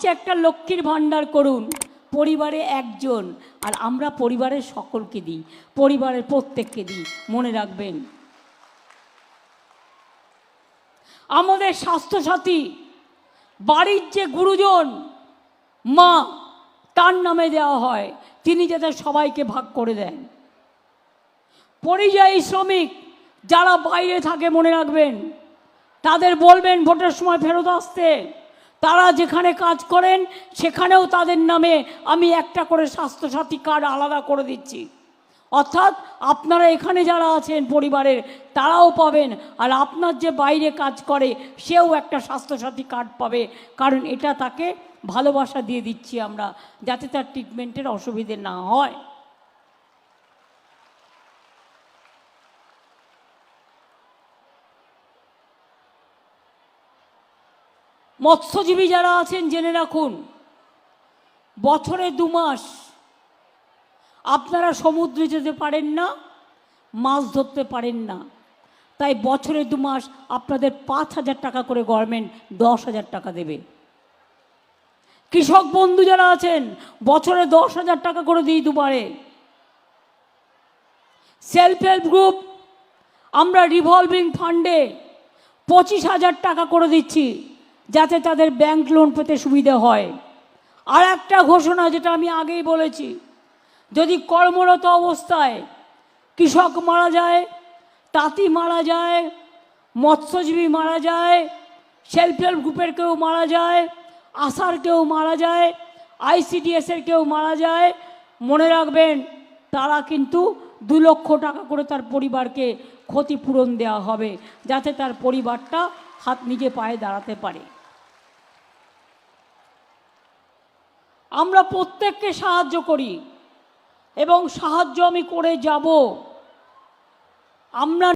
ভাবছে একটা লক্ষ্মীর ভাণ্ডার করুন। পরিবারে একজন, আর আমরা পরিবারের সকলকে দিই, পরিবারের প্রত্যেককে দিই। মনে রাখবেন। আমাদের স্বাস্থ্যসাথী, বাড়ির যে গুরুজন, মা, তার নামে দেওয়া হয়। তিনি যাতে সবাইকে ভাগ করে দেন। পরিযায়ী শ্রমিক, যারা বাইরে থাকে, মনে রাখবেন, তাদের বলবেন, ভোটের সময় ফেরত আসতে। তারা যেখানে কাজ করেন, সেখানেও তাদের নামে আমি একটা করে স্বাস্থ্যসাথী কার্ড আলাদা করে দিচ্ছি। অর্থাৎ আপনারা এখানে যারা আছেন পরিবারের, তারাও পাবেন। আর আপনার যে বাইরে কাজ করে, সেও একটা স্বাস্থ্যসাথী কার্ড পাবে। কারণ এটা তাকে ভালোবাসা দিয়ে দিচ্ছি আমরা, যাতে তার ট্রিটমেন্টের অসুবিধে না হয়। মৎস্যজীবী যারা আছেন, জেনে রাখুন, বছরে দু মাস। আপনারা সমুদ্রে যেতে পারেন না, মাছ ধরতে পারেন না। তাই বছরে দু মাস আপনাদের পাঁচ হাজার টাকা করে গভর্নমেন্ট দশ হাজার টাকা দেবে। কৃষক বন্ধু যারা আছেন, বছরে দশ হাজার টাকা করে দিই দুবারে। সেলফ হেল্প গ্রুপ, আমরা রিভলভিং ফান্ডে পঁচিশ হাজার টাকা করে দিচ্ছি। যাতে তাদের ব্যাংক লোন পেতে সুবিধা হয়। আর একটা ঘোষণা যেটা আমি আগেই বলেছি, যদি কর্মরত অবস্থায় কৃষক মারা যায়, তাঁতি মারা যায়, মৎস্যজীবী মারা যায় সেলফ হেল্প গ্রুপের কেউ মারা যায় আশার কেউ মারা যায় আইসিডিএসের কেউ মারা যায়, মনে রাখবেন তারা কিন্তু দু লক্ষ টাকা করে তার পরিবারকে ক্ষতিপূরণ দেওয়া হবে, যাতে তার পরিবারটা হাত নিজে পায়ে দাঁড়াতে পারে। আমরা প্রত্যেককে সাহায্য করি এবং সাহায্য আমি করে যাব। আমরা